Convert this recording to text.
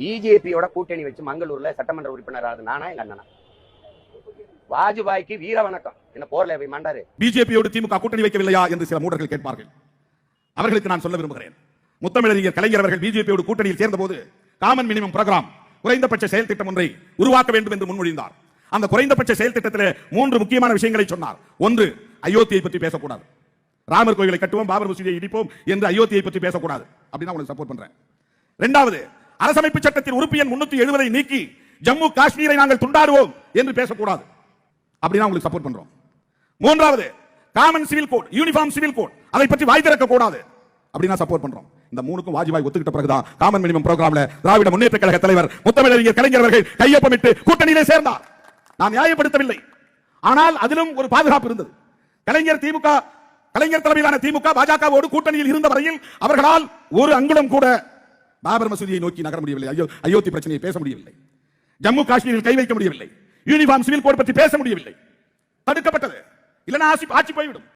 பிஜேபியோட கூட்டணி வச்சு மங்களூர்ல சட்டமன்ற உறுப்பினர் ஆகுது. நானா எங்க அண்ணனா? வாஜ்பாய்க்கு வீர வணக்கம். என்ன போர்ல போய் மாண்டாரு? பிஜேபியோடு திமுக கூட்டணி வைக்கவில்லையா என்று சில மூடர்கள் கேட்பார்கள். அவர்களுக்கு நான் சொல்ல விரும்புகிறேன். முத்தமிழறிஞர் கலைஞர் அவர்கள் பிஜேபியோடு கூட்டணியில் சேர்ந்தபோது காமன் மினிமம் புரோகிராம் குறைந்தபட்ச செயல் திட்டம் ஒன்றை உருவாக்க வேண்டும் என்று முன்மொழிந்தார். அந்த குறைந்தபட்ச செயல் திட்டத்திலே மூன்று முக்கியமான விஷயங்களை சொன்னார். ஒன்று அயோத்தியை பற்றி பேசக்கூடாது. ராமர் கோயிலை கட்டுவோம் பாபர் மசூதியை இடிப்போம் என்று அயோத்தியை பற்றி பேசக்கூடாது. அப்படின்னு உங்களுக்கு சப்போர்ட் பண்றேன். இரண்டாவது அரசமைப்பு சட்டத்தின் உறுப்பு எண் முன்னூத்தி எழுபதை நீக்கி ஜம்மு காஷ்மீரை நாங்கள் துண்டாடுவோம் என்று பேசக்கூடாது. அப்படின்னா உங்களுக்கு சப்போர்ட் பண்றோம். மூன்றாவது common civil code uniform civil code அதை பற்றி வாய் திறக்க கூடாது அப்படின்னா சப்போர்ட் பண்றோம். இந்த மூணுக்கும் வாஜ்பாய் ஒத்துக்கிட்ட பிறகுதான் காமன் மினிமம் ப்ரோக்ராம்ல திராவிட முன்னேற்ற கழக தலைவர் முத்தமிழறிஞர் கலைஞரவர்கள் கையொப்பமிட்டு கூட்டணியிலே சேர்ந்தார். நான் நியாயப்படுத்தவில்லை. ஆனால் அதிலும் ஒரு பாதுகாப்பு இருந்தது. கலைஞர் திமுக கலைஞர் தலைமையிலான திமுக பாஜகவோடு கூட்டணியில் இருந்த வரையில் அவர்களால் ஒரு அங்குலம் கூட பாபர் மசூதியை நோக்கி நகர முடியவில்லை. ஐயோ அயோத்தி பிரச்சனையை பேச முடியவில்லை. ஜம்மு காஷ்மீரில் கை வைக்க முடியவில்லை. யூனிஃபார்ம் சிவில் கோட் பற்றி பேச முடியவில்லை. தடுக்கப்பட்டது. இல்லைன்னா ஆட்சி போய்விடும்.